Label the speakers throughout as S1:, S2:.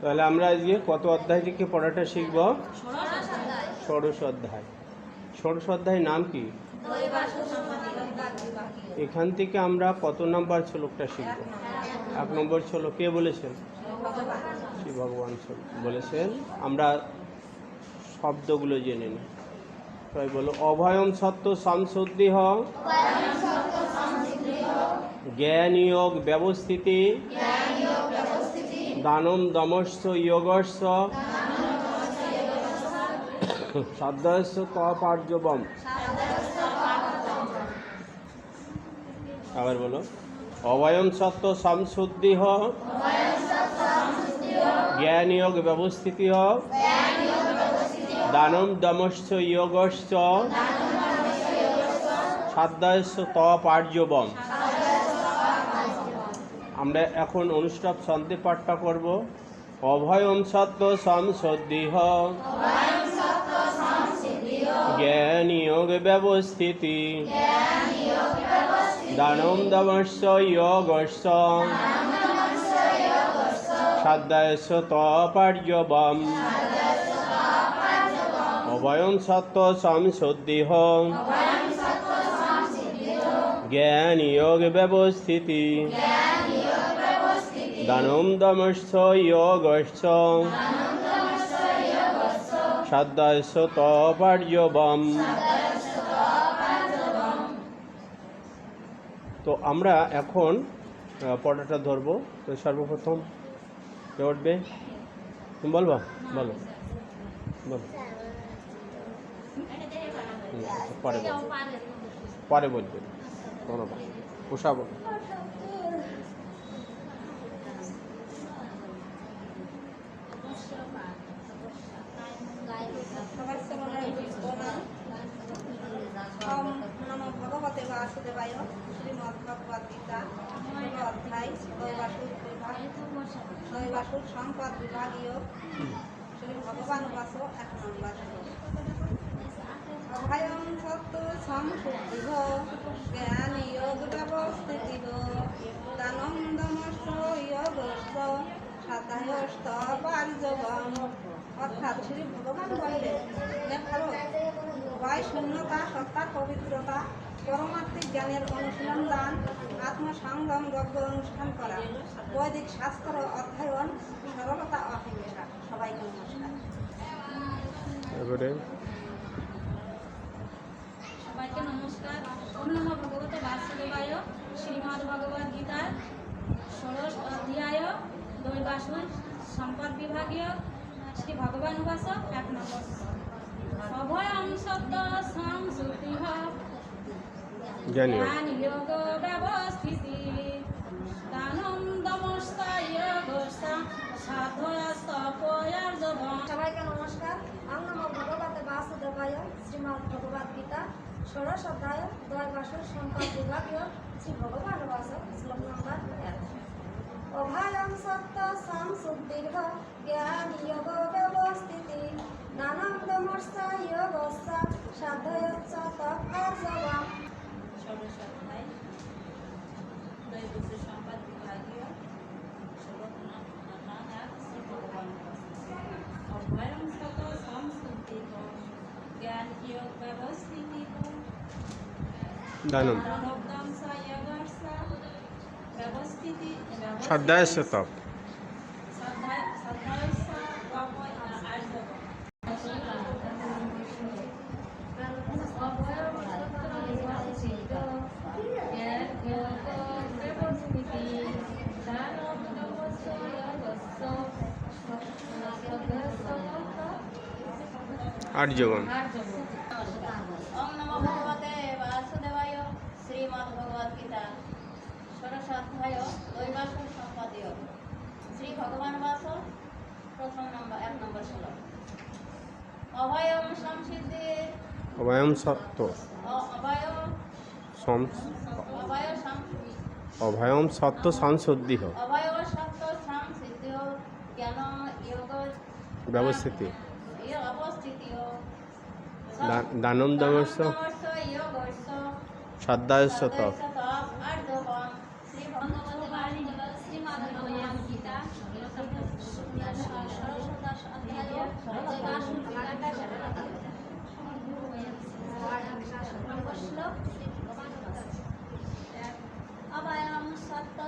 S1: তাহলে আমরা আজকে কত অধ্যায় থেকে পড়াটা শিখব? ষোড়শ অধ্যায়। ষোড়শ অধ্যায় নাম কি? এখান থেকে আমরা কত নম্বর শ্লোকটা শিখব? এক নম্বর শ্লোক কে বলেছেন? শ্রী ভগবান বলেছেন আমরা শব্দগুলো জেনে নিই। তাই বলো অভয়ম সত্য সংশুদ্ধি হ জ্ঞান যোগ ব্যবস্থিতি দানম দমস্য যোগস্য সাধ্যাস্য কপার্যবম। আবার বলো। অভয়ম সত্য সংশুদ্ধি হ জ্ঞান যোগ ব্যবস্থিতি হ দানম দমস্য যোগস্য সাধ্যাস্য তপার্যবম আমরা এখন অনুষ্ঠব শান্তি পাঠটা করব। অভয়ম সত্য সংসদ্দিহ জ্ঞান যোগ ব্যবস্থিতি। দানম দমস্য যোগস্য। সাধ্যাস্য তপার্যবম অভয়ম সত্য সংসদ্দিহ জ্ঞান যোগ ব্যবস্থিতি। দানম দমস্য যোগস্য সাধ্যাস্য তপার্যবম তো আমরা এখন পড়াটা ধরবো। তো সর্বপ্রথম কে উঠবে? তুমি বলবা? বলো। বলো। পরে বলব। পরে বলবে। কোনো না উষা বলো
S2: ওম নমো ভগবতে বাসুদেবায় শ্রীমদ্ ভগবদ গীতা তৃতীয় অধ্যায় সম্পদ বিভাগীয় শ্রী ভগবান বাস এক নম্বর অভয়ম সত্য জ্ঞান যোগ ব্যবস্থিতি দানম দমস্য যোগস্য সাধায়স্ত পারিজবম অর্থাৎ শ্রী ভগবান বললেন ভারত ভয় শূন্যতা সত্তার পবিত্রতা পরমাত্মিক জ্ঞানের অনুশীলন দান আত্মসংগম যজ্ঞ অনুষ্ঠান করা বৈদিক শাস্ত্র অধ্যয়ন সরলতা অহিংসা। সবাইকে নমস্কার।
S3: সবাইকে নমস্কার। নমঃ ভগবতে বাসুদেবায় শ্রীমদ্ ভগবদ গীতার ষোড়শ অধ্যায় দৈবাসুর সম্পদ বিভাগীয় শ্রী ভগবান উপাসক এক নম্বর। অভয়ম সত্য সংসুতি সাধয়াস্তপয়ার্জবম
S4: সবাইকে নমস্কার। আম নম ভগবতে বাসুদেবায় শ্রীমদ্ ভগবদ গীতা। ষোড়শ অধ্যায় দয় বাসুর সম্পদ বিভাগীয় শ্রী ভগবান বাস, শ্লোক নম্বর এক। সত্য সংশুদ্ধির্ঘ জ্ঞান যোগ ব্যবস্থিতি নানন্দমর্ষ যোগস্য সাধয়চ্ছ তৎকার্যবাম
S2: ষোড়শ অধ্যায় দৈবশ্রী সম্পদ বিভাগীয় শ্লোক নাম এক শ্রী ভগবান অভয়ম সত সংস্কৃতি জ্ঞান যোগ ব্যবস্থিতি
S1: আর্যবম
S5: ওম নমো ভগবতে বাসুদেবায় শ্রীমদ্ ভগবদ গীতা। ষোড়শ অধ্যায় সম্পাদীয়। শ্রী ভগবান বাস প্রথম নম্বর এক নম্বর অভয়ম সংসিদ্ধি।
S1: অভয়ম সত্য।
S5: অভয়
S1: সম
S5: অভয়
S1: অভয়ম সত্য সংশুদ্ধিহ
S5: অভয় সত্য সংসিদ্ধি। জ্ঞান যোগ
S1: ব্যবস্থিতি। দানম দমস্য।
S5: শ্রদ্ধায় শত অবয়ম
S3: সত্য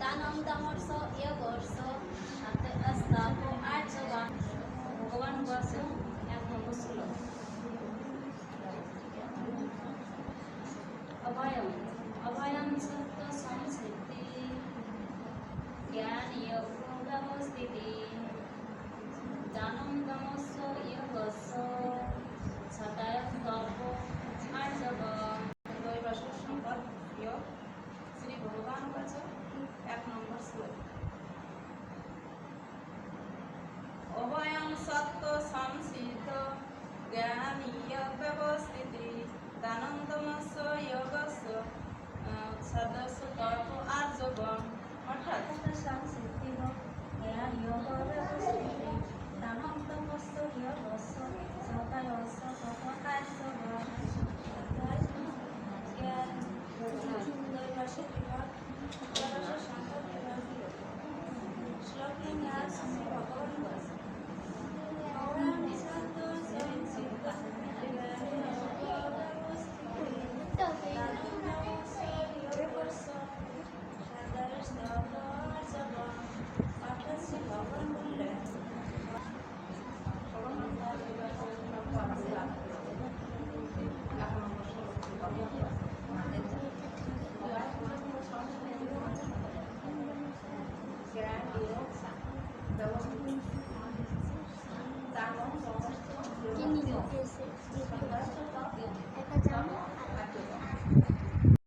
S3: দানম দমর্ষ ইয়োগর্ষ সত্য অস্তপ আর্যগণ ભગવાન પાસે આજનો મસલો ব্যবস্থিতি দানন্দমস্য যোগস্য সদস্য তর্ক আর যোগম। অর্থাৎ সংসিদ্ধি হোক যোগ ব্যবস্থিতি